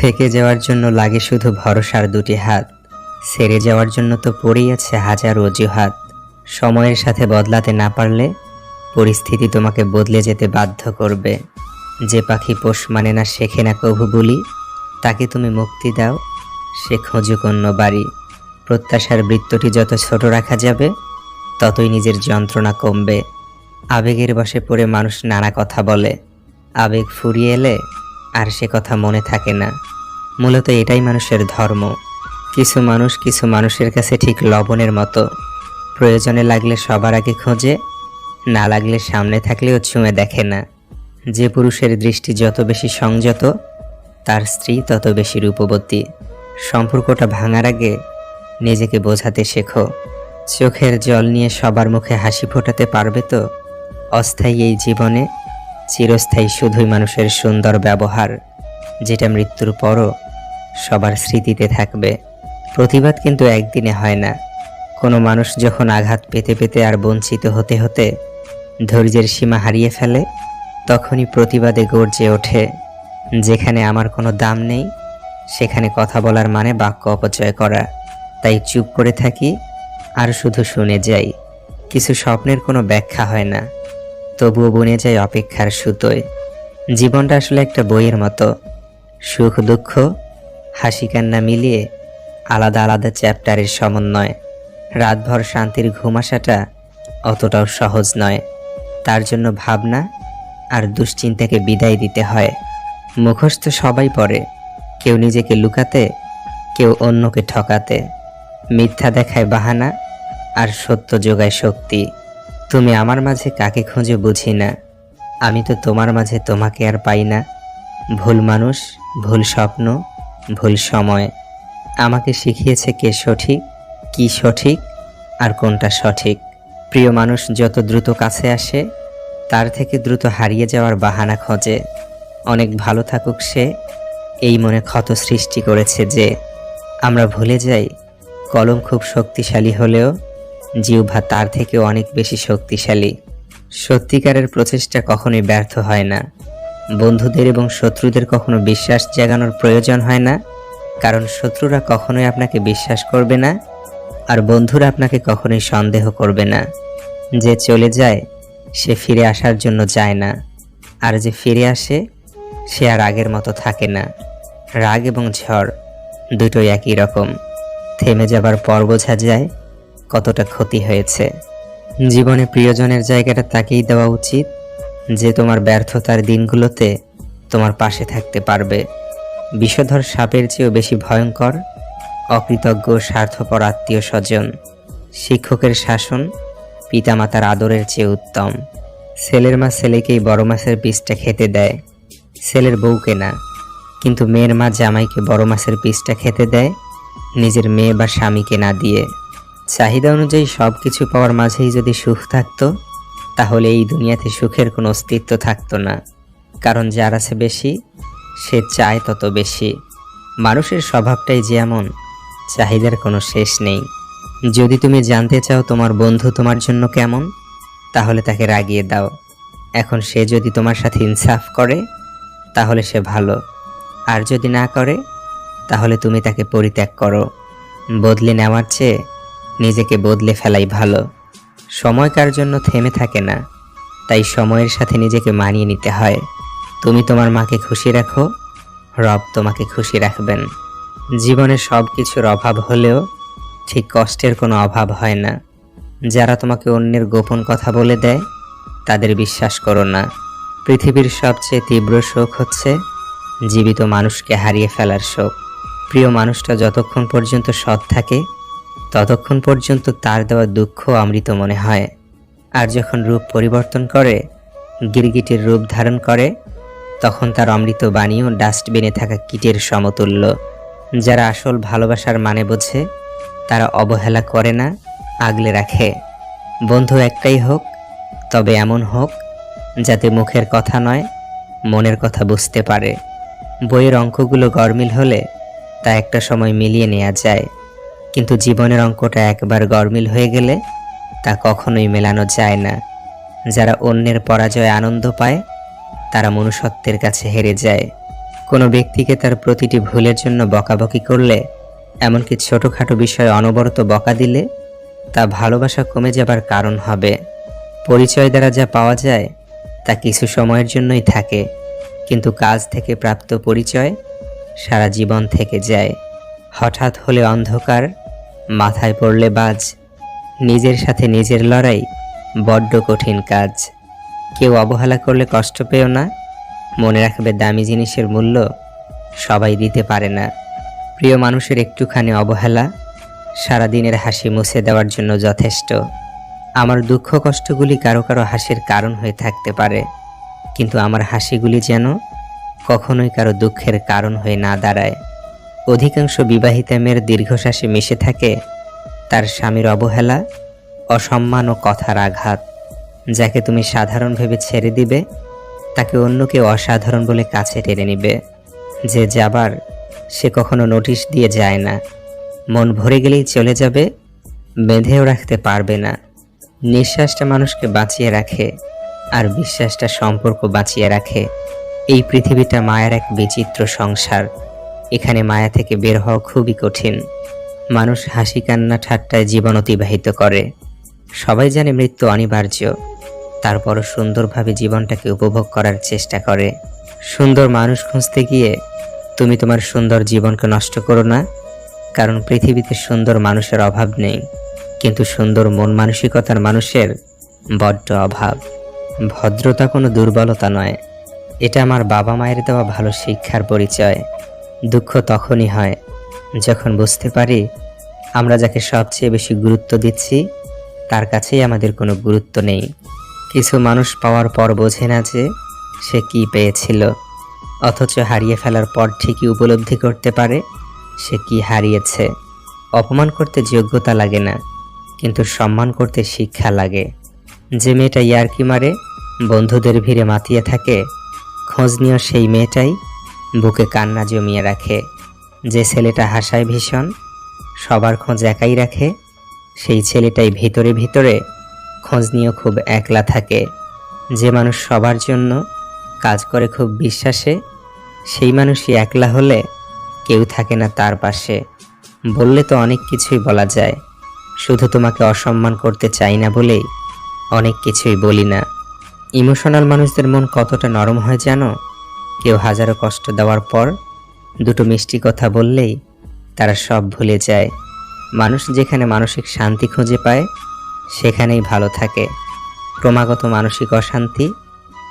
থেকে যাওয়ার জন্য লাগে শুধু ভরসার দুটি হাত। সেরে যাওয়ার জন্য তো পড়েই আছে হাজার অজুহাত। সময়ের সাথে বদলাতে না পারলে পরিস্থিতি তোমাকে বদলে যেতে বাধ্য করবে। যে পাখি পোষ মানে না শেখে না কভু বলি, তাকে তুমি মুক্তি দাও, সে খোঁজুক অন্য বাড়ি। প্রত্যাশার বৃত্তটি যত ছোট রাখা যাবে, ততই নিজের যন্ত্রণা কমবে। আবেগের বশে পড়ে মানুষ নানা কথা বলে। আবেগ ফুরিয়ে এলে আর সে কথা মনে থাকে না। মূলত এটাই মানুষের ধর্ম। কিছু মানুষ কিছু মানুষের কাছে ঠিক লবণের মতো। প্রয়োজনে লাগলে সবার আগে খোঁজে, না লাগলে সামনে থাকলেও ছুঁয়ে দেখে না। যে পুরুষের দৃষ্টি যত বেশি সংযত, তার স্ত্রী তত বেশি রূপবতী। সম্পর্কটা ভাঙার আগে নিজেকে বোঝাতে শেখো। চোখের জল নিয়ে সবার মুখে হাসি ফোটাতে পারবে তো? অস্থায়ী এই জীবনে চিরস্থায়ী শুধুই মানুষের সুন্দর ব্যবহার, যেটা মৃত্যুর পরও সবার স্মৃতিতে থাকবে। প্রতিবাদ কিন্তু একদিনে হয় না। কোনো মানুষ যখন আঘাত পেতে পেতে আর বঞ্চিত হতে হতে ধৈর্যের সীমা হারিয়ে ফেলে, তখনই প্রতিবাদে গর্জে ওঠে, যেখানে আমার কোনো দাম নেই, সেখানে কথা বলার মানে বাক্য অপচয় করা। তাই চুপ করে থাকি, আর শুধু শুনে যাই। কিছু স্বপ্নের কোনো ব্যাখ্যা হয় না। তবুও বনে যায় অপেক্ষার সুতোয়। জীবনটা আসলে একটা বইয়ের মতো। সুখ, দুঃখ হাসি কান্না মিলিয়ে আলাদা আলাদা চ্যাপ্টারের সমন্বয়। রাতভর শান্তির ঘুম আসাটা অতটাও সহজ নয়। তার জন্য ভাবনা আর দুশ্চিন্তাকে বিদায় দিতে হয়। মুখস্থ সবাই পড়ে। কেউ নিজেকে লুকাতে, কেউ অন্যকে ঠকাতে। মিথ্যা দেখায় বাহানা আর সত্য যোগায় শক্তি। তুমি আমার মাঝে কাকে খুঁজে বুঝি না? আমি তো তোমার মাঝে তোমাকে আর পাই না। ভুল মানুষ, ভুল স্বপ্ন, ভুল সময়। আমাকে শিখিয়েছে কে সঠিক, কি সঠিক, আর কোনটা সঠিক। প্রিয় মানুষ যত দ্রুত কাছে আসে, তার থেকে দ্রুত হারিয়ে যাওয়ার বাহানা খোঁজে। অনেক ভালো থাকুক সে, এই মনে ক্ষত সৃষ্টি করেছে যে, আমরা ভুলে যাই, কলম খুব শক্তিশালী হলেও জিহ্বা তার থেকে অনেক বেশি শক্তিশালী। সত্যিকারের প্রচেষ্টা কখনোই ব্যর্থ হয় না। বন্ধুদের এবং শত্রুদের কখনো বিশ্বাস জাগানোর প্রয়োজন হয় না। কারণ শত্রুরা কখনোই আপনাকে বিশ্বাস করবে না, আর বন্ধুরা আপনাকে কখনোই সন্দেহ করবে না। যে চলে যায়, সে ফিরে আসার জন্য যায় না। আর যে ফিরে আসে, সে আর আগের মতো থাকে না। রাগ এবং ঝড় দুটোই একই রকম। থেমে যাবার পর বোঝা যায় কতটা ক্ষতি হয়েছে। জীবনে প্রিয়জনের জায়গাটা তাকেই দেওয়া উচিত যে তোমার ব্যর্থতার দিনগুলোতে তোমার পাশে থাকতে পারবে। বিষধর সাপের চেয়েও বেশি ভয়ঙ্কর, অকৃতজ্ঞ, স্বার্থপর আত্মীয় স্বজন, শিক্ষকের শাসন, পিতামাতার আদরের চেয়ে উত্তম। ছেলের মা ছেলেকেই বড় মাছের পিসটা খেতে দেয়, ছেলের বউকে না। কিন্তু মেয়ের মা জামাইকে বড় মাছের পিসটা খেতে দেয়, নিজের মেয়ে বা স্বামীকে না দিয়ে। চাহিদা অনুযায়ী সব কিছু পাওয়ার মাঝেই যদি সুখ থাকতো, তাহলে এই দুনিয়াতে সুখের কোনো অস্তিত্ব থাকতো না। কারণ যার আছে বেশি, সে চায় তত বেশি। মানুষের স্বভাবটাই যেমন চাহিদার কোনো শেষ নেই। যদি তুমি জানতে চাও তোমার বন্ধু তোমার জন্য কেমন, তাহলে তাকে রাগিয়ে দাও। এখন সে যদি তোমার সাথে ইনসাফ করে, তাহলে সে ভালো। আর যদি না করে, তাহলে তুমি তাকে পরিত্যাগ করো। বদলে নেওয়ার চেয়ে নিজেকে বদলে ফেলাই ভালো। সময় কার জন্য থেমে থাকে না। তাই সময়ের সাথে নিজেকে মানিয়ে নিতে হয়। তুমি তোমার মাকে খুশি রাখো, রব তোমাকে খুশি রাখবেন। জীবনে সব কিছুর অভাব হলেও ঠিক কষ্টের কোনো অভাব হয় না। যারা তোমাকে অন্যের গোপন কথা বলে দেয়, তাদের বিশ্বাস করো না। পৃথিবীর সবচেয়ে তীব্র শোক হচ্ছে জীবিত মানুষকে হারিয়ে ফেলার শোক। প্রিয় মানুষটা যতক্ষণ পর্যন্ত সৎ থাকে ততক্ষণ পর্যন্ত তার দেওয়া দুঃখ অমৃত মনে হয়। আর যখন রূপ পরিবর্তন করে, গিরগিটির রূপ ধারণ করে, তখন তার অমৃত বাণীও ডাস্টবিনে থাকা কিটের সমতুল্য। যারা আসল ভালোবাসার মানে বোঝে, তারা অবহেলা করে না, আগলে রাখে। বন্ধু একটাই হোক, তবে এমন হোক, যাতে মুখের কথা নয়, মনের কথা বুঝতে পারে। বইয়ের অঙ্কগুলো গরমিল হলে তা একটা সময় মিলিয়ে নেওয়া যায়। কিন্তু জীবনের অঙ্কটা একবার গরমিল হয়ে গেলে তা কখনোই মেলানো যায় না। যারা অন্যের পরাজয়ে আনন্দ পায়, তারা মনুষ্যত্বের কাছে হেরে যায়। কোনো ব্যক্তিকে তার প্রতিটি ভুলের জন্য বকাবকি করলে, এমনকি ছোটোখাটো বিষয়ে অনবরত বকা দিলে, তা ভালোবাসা কমে যাবার কারণ হবে। পরিচয় দ্বারা যা পাওয়া যায়, তা কিছু সময়ের জন্যই থাকে। কিন্তু কাজ থেকে প্রাপ্ত পরিচয় সারা জীবন থেকে যায়। হঠাৎ হলে অন্ধকার মাথায় পড়লে বাজ। নিজের সাথে নিজের লড়াই বড্ড কঠিন কাজ। কেউ অবহেলা করলে কষ্ট পেও না। মনে রাখবে দামি জিনিসের মূল্য সবাই দিতে পারে না। প্রিয় মানুষের একটুখানি অবহেলা সারা দিনের হাসি মুছে দেওয়ার জন্য যথেষ্ট। আমার দুঃখ কষ্টগুলি কারও কারও হাসির কারণ হয়ে থাকতে পারে। কিন্তু আমার হাসিগুলি যেন কখনোই কারও দুঃখের কারণ হয়ে না দাঁড়ায়। অধিকাংশ বিবাহিতা মেয়ের দীর্ঘশ্বাসে মিশে থাকে। তার স্বামীর অবহেলা, অসম্মান ও কথার আঘাত, যাকে তুমি সাধারণ ভেবে ছেড়ে দিবে, তাকে অন্য কেউ অসাধারণ বলে কাছে টেনে নিবে। যে যাবার, সে কখনো নোটিশ দিয়ে যায় না। মন ভরে গেলেই চলে যাবে, বেঁধেও রাখতে পারবে না। নিঃশ্বাসটা মানুষকে বাঁচিয়ে রাখে, আর বিশ্বাসটা সম্পর্ক বাঁচিয়ে রাখে। এই পৃথিবীটা মায়ের এক বিচিত্র সংসার। এখানে মায়া থেকে বের হওয়া খুবই কঠিন। মানুষ হাসি কান্না ঠাট্টায় জীবন অতিবাহিত করে। সবাই জানে মৃত্যু অনিবার্য। তারপরও সুন্দরভাবে জীবনটাকে উপভোগ করার চেষ্টা করে। সুন্দর মানুষ খুঁজতে গিয়ে তুমি তোমার সুন্দর জীবনকে নষ্ট করো না, কারণ পৃথিবীতে সুন্দর মানুষের অভাব নেই, কিন্তু সুন্দর মন মানসিকতার মানুষের বড্ড অভাব। ভদ্রতা কোনো দুর্বলতা নয়। এটা আমার বাবা মায়ের দেওয়া ভালো শিক্ষার পরিচয়। দুঃখ তখনই হয়, যখন বুঝতে পারি আমরা যাকে সবচেয়ে বেশি গুরুত্ব দিচ্ছি, তার কাছেই আমাদের কোনো গুরুত্ব নেই। কিছু মানুষ পাওয়ার পর বোঝে না যে সে কি পেয়েছিল, অথচ হারিয়ে ফেলার পর ঠিকই উপলব্ধি করতে পারে সে কি হারিয়েছে। অপমান করতে যোগ্যতা লাগে না, কিন্তু সম্মান করতে শিক্ষা লাগে। যে মেয়েটা ইয়ারকি মারে, বন্ধুদের ভিড়ে মাতিয়ে থাকে, খোঁজ নিয়ে সেই মেয়েটাই বুকে কান্না জমিয়ে রাখে। যে ছেলেটা হাসায় ভীষণ, সবার খোঁজ একাই রাখে। সেই ছেলেটাই ভিতরে ভিতরে খোঁজ নিয়েও খুব একলা থাকে। যে মানুষ সবার জন্য কাজ করে খুব বিশ্বাসে, সেই মানুষই একলা হলে কেউ থাকে না তার পাশে। বললে তো অনেক কিছুই বলা যায়। শুধু তোমাকে অসম্মান করতে চাই না বলেই অনেক কিছুই বলি না। ইমোশনাল মানুষদের মন কতটা নরম হয় জানো? কেউ হাজারো কষ্ট দেওয়ার পর দুটো মিষ্টি কথা বললেই তারা সব ভুলে যায়। মানুষ যেখানে মানসিক শান্তি খুঁজে পায়, সেখানেই ভালো থাকে। ক্রমাগত মানসিক অশান্তি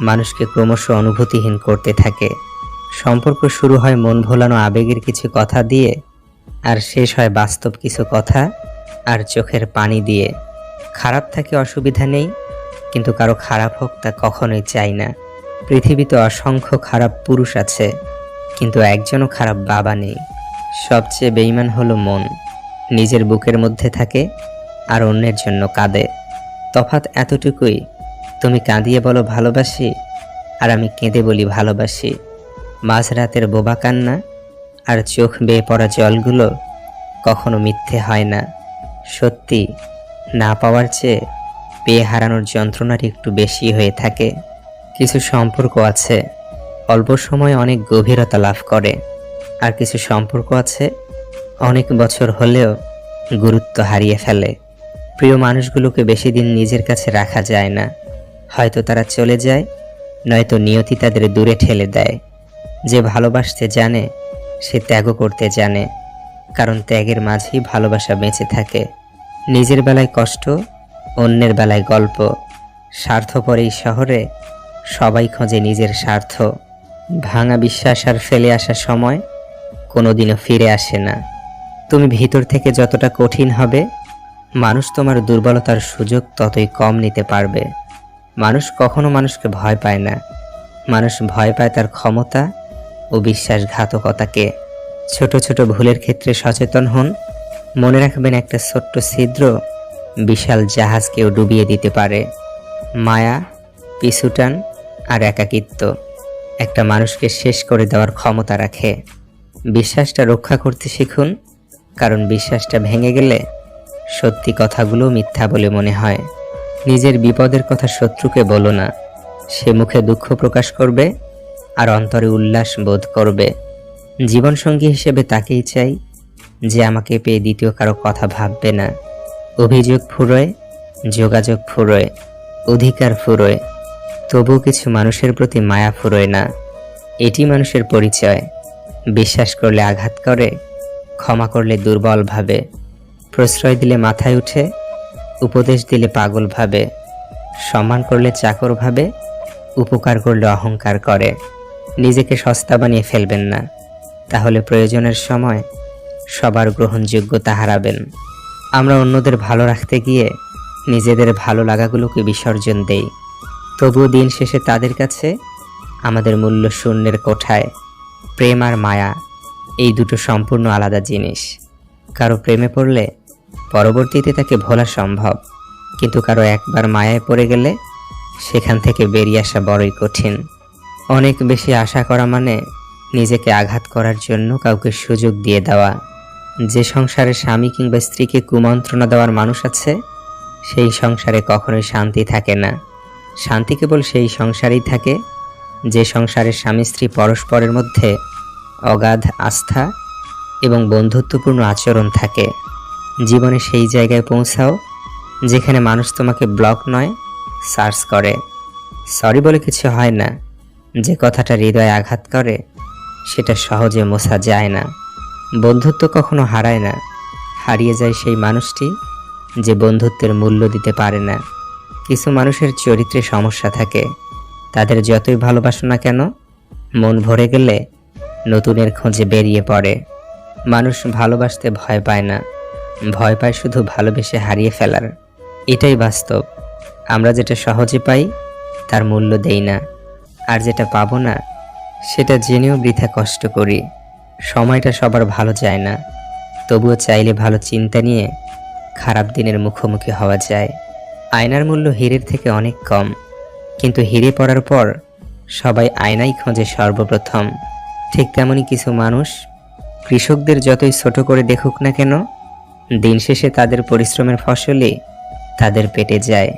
মানুষকে ক্রমশ অনুভূতিহীন করতে থাকে। সম্পর্ক শুরু হয় মন ভোলানো আবেগের কিছু কথা দিয়ে, আর শেষ হয় বাস্তব কিছু কথা আর চোখের পানি দিয়ে। খারাপ থাকে অসুবিধা নেই, কিন্তু কারও খারাপ হোক তা কখনোই চাই না। পৃথিবীতে অসংখ্য খারাপ পুরুষ আছে, কিন্তু একজনও খারাপ বাবা নেই। সবচেয়ে বেইমান হলো মন। নিজের বুকের মধ্যে থাকে আর অন্যের জন্য কাঁদে। তফাৎ এতটুকুই, তুমি কাঁদিয়ে বলো ভালোবাসি আর আমি কেঁদে বলি ভালোবাসি। মাঝরাতের বোবা কান্না আর চোখ বেয়ে পড়া জলগুলো কখনো মিথ্যে হয় না। সত্যি, না পাওয়ার চেয়ে পেয়ে হারানোর যন্ত্রণার একটু বেশি হয়ে থাকে। কিছু সম্পর্ক আছে। অল্প সময়ে অনেক গভীরতা লাভ করে। আর কিছু সম্পর্ক আছে, অনেক বছর হলেও গুরুত্ব হারিয়ে ফেলে। প্রিয় মানুষগুলোকে বেশি দিন নিজের কাছে রাখা যায় না। হয়তো তারা চলে যায়, নয়তো নিয়তি তাদের দূরে ঠেলে দেয়। যে ভালোবাসতে জানে, সে ত্যাগও করতে জানে। কারণ ত্যাগের মাঝেই ভালোবাসা বেঁচে থাকে। নিজের বেলায় কষ্ট, অন্যের বেলায় গল্প। স্বার্থপর এই শহরে সবাই খোঁজে নিজের স্বার্থ। ভাঙা বিশ্বাস আর ফেলে আসা সময় কোনোদিনও ফিরে আসে না। তুমি ভিতর থেকে যতটা কঠিন হবে, মানুষ তোমার দুর্বলতার সুযোগ ততই কম নিতে পারবে। মানুষ কখনো মানুষকে ভয় পায় না। মানুষ ভয় পায় তার ক্ষমতা ও বিশ্বাসঘাতকতাকে। ছোট ছোট ভুলের ক্ষেত্রে সচেতন হন। মনে রাখবেন একটা ছোট্ট ছিদ্র বিশাল জাহাজকেও ডুবিয়ে দিতে পারে। মায়া পিছুটান একাকিত্ব। একটা মানুষকে শেষ করে দেওয়ার ক্ষমতা রাখে। বিশ্বাসটা রক্ষা করতে শিখুন, কারণ বিশ্বাসটা ভেঙে গেলে সত্যি কথাগুলো মিথ্যা বলে মনে হয়। নিজের বিপদের কথা শত্রুকে বলো না। সে মুখে দুঃখ প্রকাশ করবে আর অন্তরে উল্লাস বোধ করবে। জীবনসঙ্গী হিসেবে তাকেই চাই যে আমাকে পেয়ে দ্বিতীয় কারও কথা ভাববে না। অভিযোগ ফুরোয়, যোগাযোগ ফুরোয়, অধিকার ফুরোয়। তবুও কিছু মানুষের প্রতি মায়া ফুরোয় না। এটি মানুষের পরিচয়। বিশ্বাস করলে আঘাত করে, ক্ষমা করলে দুর্বল ভাবে, প্রশ্রয় দিলে মাথায় উঠে, উপদেশ দিলে পাগল ভাবে, সম্মান করলে চাকর ভাবে, উপকার করলে অহংকার করে। নিজেকে সস্তা বানিয়ে ফেলবেন না। তাহলে প্রয়োজনের সময় সবার গ্রহণযোগ্যতা হারাবেন। আমরা অন্যদের ভালো রাখতে গিয়ে নিজেদের ভালো লাগাগুলোকে বিসর্জন দেই। তবুও দিন শেষে তাদের কাছে, আমাদের মূল্য শূন্যের কোঠায়, প্রেম আর মায়া, এই দুটো সম্পূর্ণ আলাদা জিনিস। কারও প্রেমে পড়লে পরবর্তীতে তাকে ভোলা সম্ভব, কিন্তু কারও একবার মায়ায় পড়ে গেলে সেখান থেকে বেরিয়ে আসা বড়ই কঠিন। অনেক বেশি আশা করা মানে নিজেকে আঘাত করার জন্য কাউকে সুযোগ দিয়ে দেওয়া। যে সংসারে স্বামী কিংবা স্ত্রীকে কুমন্ত্রণা দেওয়ার মানুষ আছে, সেই সংসারে কখনোই শান্তি থাকে না। শান্তি কেবল সেই সংসারেই থাকে, যে সংসারের স্বামী স্ত্রী পরস্পরের মধ্যে অগাধ আস্থা এবং বন্ধুত্বপূর্ণ আচরণ থাকে। জীবনে সেই জায়গায় পৌঁছাও যেখানে মানুষ তোমাকে ব্লক নয়, সার্চ করে। সরি বলে কিছু হয় না, যে কথাটা হৃদয়ে আঘাত করে, সেটা সহজে মোছা যায় না। বন্ধুত্ব কখনো হারায় না, হারিয়ে যায় সেই মানুষটি যে বন্ধুত্বের মূল্য দিতে পারে না। কিছু মানুষের চরিত্রে সমস্যা থাকে। তাদের যতই ভালোবাসো না কেন, মন ভরে গেলে নতুনের খোঁজে বেরিয়ে পড়ে। মানুষ ভালোবাসতে ভয় পায় না। ভয় পায় শুধু ভালোবেসে হারিয়ে ফেলার। এটাই বাস্তব। আমরা যেটা সহজে পাই, তার মূল্য দেই না। আর যেটা পাবো না, সেটা জেনেও বৃথা কষ্ট করি। সময়টা সবার ভালো যায় না। তবুও চাইলে ভালো চিন্তা নিয়ে খারাপ দিনের মুখোমুখি হওয়া যায়। আয়নার মূল্য হীরের থেকে অনেক কম। কিন্তু হীরে পড়ার পর সবাই আয়নাই খোঁজে সর্বপ্রথম। ঠিক তেমনই কিছু মানুষ, কৃষকদের যতই ছোট করে দেখুক না কেন, দিন শেষে তাদের পরিশ্রমের ফসলে তাদের পেটে যায়।